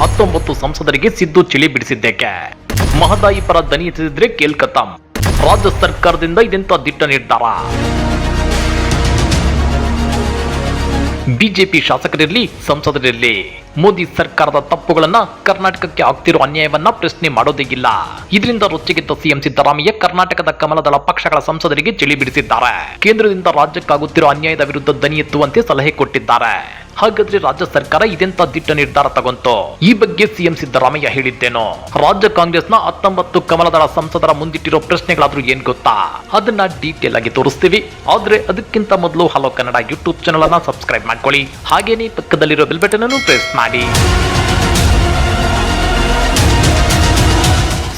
ಹತ್ತೊಂಬತ್ತು ಸಂಸದರಿಗೆ ಸಿದ್ದು ಚಿಳಿ ಬಿಡಿಸಿದ್ದೇಕೆ? ಮಹದಾಯಿ ಪರ ದನಿ ಎತ್ತಿದ್ರೆ ಕೇಲ್ಕತಾಂ. ರಾಜ್ಯ ಸರ್ಕಾರದಿಂದ ಇದೆಂತ ದಿಟ್ಟ ನಿರ್ಧಾರ? ಬಿಜೆಪಿ ಶಾಸಕರಿರಲಿ, ಸಂಸದರಿರಲಿ, ಮೋದಿ ಸರ್ಕಾರದ ತಪ್ಪುಗಳನ್ನ ಕರ್ನಾಟಕಕ್ಕೆ ಆಗ್ತಿರೋ ಅನ್ಯಾಯವನ್ನ ಪ್ರಶ್ನೆ ಮಾಡೋದೇ ಇಲ್ಲ. ಇದರಿಂದ ರೊಚ್ಚಿಗೆದ್ದ ಸಿಎಂ ಸಿದ್ದರಾಮಯ್ಯ ಕರ್ನಾಟಕದ ಕಮಲದಳ ಪಕ್ಷಗಳ ಸಂಸದರಿಗೆ ಚಳಿ ಬಿಡಿಸಿದ್ದಾರೆ. ಕೇಂದ್ರದಿಂದ ರಾಜ್ಯಕ್ಕಾಗುತ್ತಿರೋ ಅನ್ಯಾಯದ ವಿರುದ್ಧ ದನಿ ಎತ್ತುವಂತೆ ಸಲಹೆ ಕೊಟ್ಟಿದ್ದಾರೆ. ಹಾಗಾದ್ರೆ ರಾಜ್ಯ ಸರ್ಕಾರ ಇದೆಂತ ದಿಟ್ಟ ನಿರ್ಧಾರ ತಗೊಂತು? ಈ ಬಗ್ಗೆ ಸಿಎಂ ಸಿದ್ದರಾಮಯ್ಯ ಹೇಳಿದ್ದೇನೋ? ರಾಜ್ಯ ಕಾಂಗ್ರೆಸ್ನ ಹತ್ತೊಂಬತ್ತು ಕಮಲದಳ ಸಂಸದರ ಮುಂದಿಟ್ಟಿರೋ ಪ್ರಶ್ನೆಗಳಾದ್ರೂ ಏನ್ ಗೊತ್ತಾ? ಅದನ್ನ ಡೀಟೇಲ್ ಆಗಿ ತೋರಿಸ್ತೀವಿ. ಆದ್ರೆ ಅದಕ್ಕಿಂತ ಮೊದಲು ಹಲೋ ಕನ್ನಡ ಯೂಟ್ಯೂಬ್ ಚಾನಲ್ ಅನ್ನ ಸಬ್ಸ್ಕ್ರೈಬ್ ಮಾಡ್ಕೊಳ್ಳಿ. ಹಾಗೇನೇ ಪಕ್ಕದಲ್ಲಿರೋ ಬೆಲ್ ಬಟನ್ ಅನ್ನು ಪ್ರೆಸ್ ಮಾಡಿ.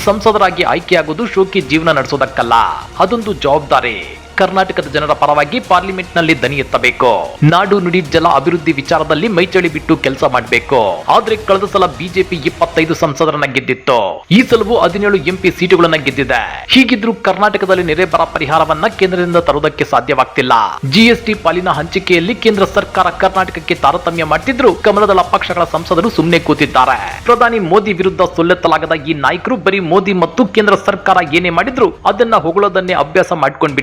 ಸಂಸದರಾಗಿ ಆಯ್ಕೆಯಾಗುವುದು ಶೋಕಿ ಜೀವನ ನಡೆಸೋದಕ್ಕಲ್ಲ. ಅದೊಂದು ಜವಾಬ್ದಾರಿ. ಕರ್ನಾಟಕದ ಜನರ ಪರವಾಗಿ ಪಾರ್ಲಿಮೆಂಟ್ನಲ್ಲಿ ದನಿ ಎತ್ತಬೇಕು. ನಾಡು ನುಡಿ ಜಲ ಅಭಿವೃದ್ಧಿ ವಿಚಾರದಲ್ಲಿ ಮೈಚಳಿ ಬಿಟ್ಟು ಕೆಲಸ ಮಾಡಬೇಕು. ಆದ್ರೆ ಕಳೆದ ಸಲ ಬಿಜೆಪಿ ಇಪ್ಪತ್ತೈದು ಸಂಸದರನ್ನ ಗೆದ್ದಿತ್ತು. ಈ ಸಲವು ಹದಿನೇಳು ಎಂಪಿ ಸೀಟುಗಳನ್ನ ಗೆದ್ದಿದೆ. ಹೀಗಿದ್ರೂ ಕರ್ನಾಟಕದಲ್ಲಿ ನೆರೆ ಬರ ಪರಿಹಾರವನ್ನ ಕೇಂದ್ರದಿಂದ ತರುವುದಕ್ಕೆ ಸಾಧ್ಯವಾಗ್ತಿಲ್ಲ. ಜಿಎಸ್ಟಿ ಪಾಲಿನ ಹಂಚಿಕೆಯಲ್ಲಿ ಕೇಂದ್ರ ಸರ್ಕಾರ ಕರ್ನಾಟಕಕ್ಕೆ ತಾರತಮ್ಯ ಮಾಡ್ತಿದ್ರು ಕಮಲದಲ ಪಕ್ಷಗಳ ಸಂಸದರು ಸುಮ್ಮನೆ ಕೂತಿದ್ದಾರೆ. ಪ್ರಧಾನಿ ಮೋದಿ ವಿರುದ್ಧ ಸೊಲ್ಲೆತ್ತಲಾಗದ ಈ ನಾಯಕರು ಬರೀ ಮೋದಿ ಮತ್ತು ಕೇಂದ್ರ ಸರ್ಕಾರ ಏನೇ ಮಾಡಿದ್ರು ಅದನ್ನ ಹೊಗಳೋದನ್ನೇ ಅಭ್ಯಾಸ ಮಾಡ್ಕೊಂಡ್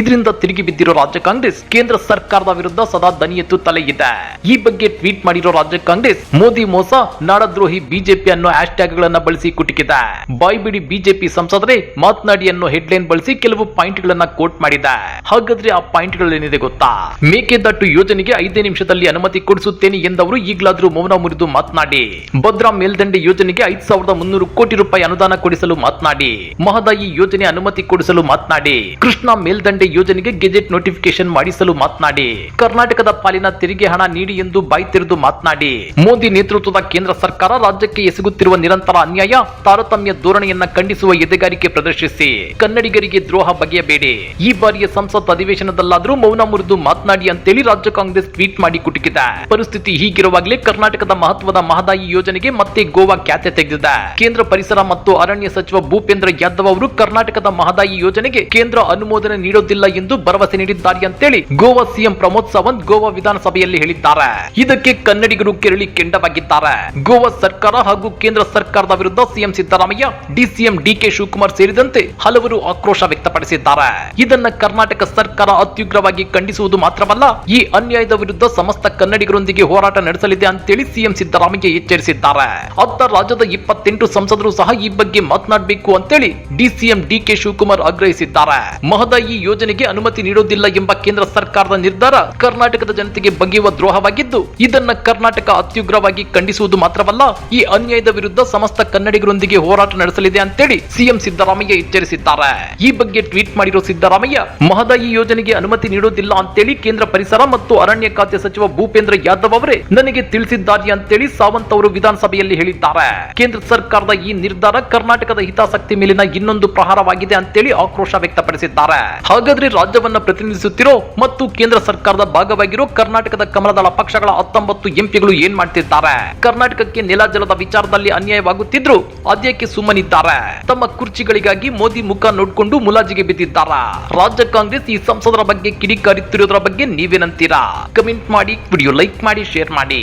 ಇದರಿಂದ ತಿರುಗಿ ಬಿದ್ದಿರೋ ರಾಜ್ಯ ಕಾಂಗ್ರೆಸ್ ಕೇಂದ್ರ ಸರ್ಕಾರದ ವಿರುದ್ಧ ಸದಾ ದನಿ ಎತ್ತು ಇದೆ. ಈ ಬಗ್ಗೆ ಟ್ವೀಟ್ ಮಾಡಿರೋ ರಾಜ್ಯ ಕಾಂಗ್ರೆಸ್, ಮೋದಿ ಮೋಸ, ನಾಡದ್ರೋಹಿ ಬಿಜೆಪಿ ಅನ್ನೋ ಹ್ಯಾಶ್ ಟ್ಯಾಗ್ ಗಳನ್ನ ಬಳಸಿ ಕುಟುಕಿದೆ. ಬಾಯ್ಬಿಡಿ ಬಿಜೆಪಿ ಸಂಸದರೇ ಮಾತನಾಡಿ ಅನ್ನೋ ಹೆಡ್ಲೈನ್ ಬಳಸಿ ಕೆಲವು ಪಾಯಿಂಟ್ ಗಳನ್ನ ಕೋಟ್ ಮಾಡಿದೆ. ಹಾಗಾದ್ರೆ ಆ ಪಾಯಿಂಟ್ ಗಳೇನಿದೆ ಗೊತ್ತಾ? ಮೇಕೆದಾಟು ಯೋಜನೆಗೆ ಐದೇ ನಿಮಿಷದಲ್ಲಿ ಅನುಮತಿ ಕೊಡಿಸುತ್ತೇನೆ ಎಂದವರು ಈಗಲಾದ್ರೂ ಮೌನ ಮುರಿದು ಮಾತನಾಡಿ. ಭದ್ರಾ ಮೇಲ್ದಂಡೆ ಯೋಜನೆಗೆ ಐದು ಸಾವಿರದ ಮುನ್ನೂರು ಕೋಟಿ ರೂಪಾಯಿ ಅನುದಾನ ಕೊಡಿಸಲು ಮಾತನಾಡಿ. ಮಹದಾಯಿ ಯೋಜನೆ ಅನುಮತಿ ಕೊಡಿಸಲು ಮಾತನಾಡಿ. ಕೃಷ್ಣಾ ಮೇಲ್ದಂಡೆ ಯೋಜನೆಗೆ ಗೆಜೆಟ್ ನೋಟಿಫಿಕೇಶನ್ ಮಾಡಿಸಲು ಮಾತನಾಡಿ. ಕರ್ನಾಟಕದ ಪಾಲಿನ ತೆರಿಗೆ ಹಣ ನೀಡಿ ಎಂದು ಬಾಯಿ ತೆರೆದು ಮಾತನಾಡಿ. ಮೋದಿ ನೇತೃತ್ವದ ಕೇಂದ್ರ ಸರ್ಕಾರ ರಾಜ್ಯಕ್ಕೆ ಎಸಗುತ್ತಿರುವ ನಿರಂತರ ಅನ್ಯಾಯ, ತಾರತಮ್ಯ ಧೋರಣೆಯನ್ನ ಖಂಡಿಸುವ ಎದೆಗಾರಿಕೆ ಪ್ರದರ್ಶಿಸಿ. ಕನ್ನಡಿಗರಿಗೆ ದ್ರೋಹ ಬಗೆಯಬೇಡಿ. ಈ ಬಾರಿಯ ಸಂಸತ್ ಅಧಿವೇಶನದಲ್ಲಾದರೂ ಮೌನ ಮುರಿದು ಮಾತನಾಡಿ ಅಂತೇಳಿ ರಾಜ್ಯ ಕಾಂಗ್ರೆಸ್ ಟ್ವೀಟ್ ಮಾಡಿ ಕುಟುಕಿದೆ. ಪರಿಸ್ಥಿತಿ ಹೀಗಿರುವಾಗಲೇ ಕರ್ನಾಟಕದ ಮಹತ್ವದ ಮಹದಾಯಿ ಯೋಜನೆಗೆ ಮತ್ತೆ ಗೋವಾ ಖ್ಯಾತೆ ತೆಗೆದಿದೆ. ಕೇಂದ್ರ ಪರಿಸರ ಮತ್ತು ಅರಣ್ಯ ಸಚಿವ ಭೂಪೇಂದ್ರ ಯಾದವ್ ಅವರು ಕರ್ನಾಟಕದ ಮಹದಾಯಿ ಯೋಜನೆಗೆ ಕೇಂದ್ರ ಅನುಮೋದನೆ ನೀಡೋದಿಲ್ಲ ಎಂದು ಭರವಸೆ ನೀಡಿದ್ದಾರೆ ಅಂತೇಳಿ ಗೋವಾ ಸಿಎಂ ಪ್ರಮೋದ್ ಸಾವಂತ್ ಗೋವಾ ವಿಧಾನಸಭೆಯಲ್ಲಿ ಹೇಳಿದ್ದಾರೆ. ಇದಕ್ಕೆ ಕನ್ನಡಿಗರು ಕೆರಳಿ ಕೆಂಡವಾಗಿದ್ದಾರೆ. ಗೋವಾ ಸರ್ಕಾರ ಹಾಗೂ ಕೇಂದ್ರ ಸರ್ಕಾರದ ವಿರುದ್ಧ CM Siddaramaiah, DCM DK Shivakumar ಸೇರಿದಂತೆ ಹಲವರು ಆಕ್ರೋಶ ವ್ಯಕ್ತಪಡಿಸಿದ್ದಾರೆ. ಇದನ್ನ ಕರ್ನಾಟಕ ಸರ್ಕಾರ ಅತ್ಯುಗ್ರವಾಗಿ ಖಂಡಿಸುವುದು ಮಾತ್ರವಲ್ಲ, ಈ ಅನ್ಯಾಯದ ವಿರುದ್ಧ ಸಮಸ್ತ ಕನ್ನಡಿಗರೊಂದಿಗೆ ಹೋರಾಟ ನಡೆಸಲಿದೆ ಅಂತೇಳಿ ಸಿಎಂ ಸಿದ್ದರಾಮಯ್ಯ ಎಚ್ಚರಿಸಿದ್ದಾರೆ. ಅತ್ತ ರಾಜ್ಯದ ಇಪ್ಪತ್ತೆಂಟು ಸಂಸದರು ಸಹ ಈ ಬಗ್ಗೆ ಮಾತನಾಡಬೇಕು ಅಂತೇಳಿ ಡಿಸಿಎಂ ಡಿಕೆ ಶಿವಕುಮಾರ್ ಆಗ್ರಹಿಸಿದ್ದಾರೆ. ಮಹದಾಯಿ ಯೋಜನೆಗೆ ಅನುಮತಿ ನೀಡುವುದಿಲ್ಲ ಎಂಬ ಕೇಂದ್ರ ಸರ್ಕಾರದ ನಿರ್ಧಾರ ಕರ್ನಾಟಕದ ಜನತೆಗೆ ಬಗೆಯುವ ದ್ರೋಹವಾಗಿದ್ದು, ಇದನ್ನ ಕರ್ನಾಟಕ ಅತ್ಯುಗ್ರವಾಗಿ ಖಂಡಿಸುವುದು ಮಾತ್ರವಲ್ಲ, ಈ ಅನ್ಯಾಯದ ವಿರುದ್ಧ ಸಮಸ್ತ ಕನ್ನಡಿಗರೊಂದಿಗೆ ಹೋರಾಟ ನಡೆಸಲಿದೆ ಅಂತೇಳಿ ಸಿಎಂ ಸಿದ್ದರಾಮಯ್ಯ ಎಚ್ಚರಿಸಿದ್ದಾರೆ. ಈ ಬಗ್ಗೆ ಟ್ವೀಟ್ ಮಾಡಿರೋ ಸಿದ್ದರಾಮಯ್ಯ ಮಹದಾಯಿ ಯೋಜನೆಗೆ ಅನುಮತಿ ನೀಡುವುದಿಲ್ಲ ಅಂತೇಳಿ ಕೇಂದ್ರ ಪರಿಸರ ಮತ್ತು ಅರಣ್ಯ ಖಾತೆ ಸಚಿವ ಭೂಪೇಂದ್ರ ಯಾದವ್ ಅವರೇ ನನಗೆ ತಿಳಿಸಿದ್ದಾರೆ ಅಂತೇಳಿ ಸಾವಂತ್ ಅವರು ವಿಧಾನಸಭೆಯಲ್ಲಿ ಹೇಳಿದ್ದಾರೆ. ಕೇಂದ್ರ ಸರ್ಕಾರದ ಈ ನಿರ್ಧಾರ ಕರ್ನಾಟಕದ ಹಿತಾಸಕ್ತಿ ಮೇಲಿನ ಇನ್ನೊಂದು ಪ್ರಹಾರವಾಗಿದೆ ಅಂತೇಳಿ ಆಕ್ರೋಶ ವ್ಯಕ್ತಪಡಿಸಿದ್ದಾರೆ. ಹಾಗಾದ್ರೆ ರಾಜ್ಯವನ್ನ ಪ್ರತಿನಿಧಿಸುತ್ತಿರೋ ಮತ್ತು ಕೇಂದ್ರ ಸರ್ಕಾರದ ಭಾಗವಾಗಿರೋ ಕರ್ನಾಟಕದ ಕಮಲದಳ ಪಕ್ಷಗಳ ಹತ್ತೊಂಬತ್ತು ಎಂಪಿಗಳು ಏನ್ ಮಾಡ್ತಿದ್ದಾರೆ ಕರ್ನಾಟಕಕ್ಕೆ ನೆಲ ಜಲದ ವಿಚಾರದಲ್ಲಿ ಅನ್ಯಾಯವಾಗುತ್ತಿದ್ರು ಅದ್ಯಕ್ಕೆ ಸುಮ್ಮನಿದ್ದಾರೆ. ತಮ್ಮ ಕುರ್ಚಿಗಳಿಗಾಗಿ ಮೋದಿ ಮುಖ ನೋಡ್ಕೊಂಡು ಮುಲಾಜಿಗೆ ಬಿದ್ದಿದ್ದಾರ? ರಾಜ್ಯ ಕಾಂಗ್ರೆಸ್ ಈ ಸಂಸದರ ಬಗ್ಗೆ ಕಿಡಿಕಾರಿತ್ತಿರೋದ್ರ ಬಗ್ಗೆ ನೀವೇನಂತೀರಾ? ಕಮೆಂಟ್ ಮಾಡಿ, ವಿಡಿಯೋ ಲೈಕ್ ಮಾಡಿ, ಶೇರ್ ಮಾಡಿ.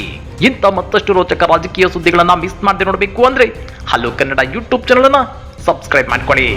ಇಂಥ ಮತ್ತಷ್ಟು ರೋಚಕ ರಾಜಕೀಯ ಸುದ್ದಿಗಳನ್ನ ಮಿಸ್ ಮಾಡದೆ ನೋಡಬೇಕು ಅಂದ್ರೆ ಹಲೋ ಕನ್ನಡ ಯೂಟ್ಯೂಬ್ ಚಾನಲ್ ಅನ್ನ ಸಬ್ಸ್ಕ್ರೈಬ್ ಮಾಡ್ಕೊಳ್ಳಿ.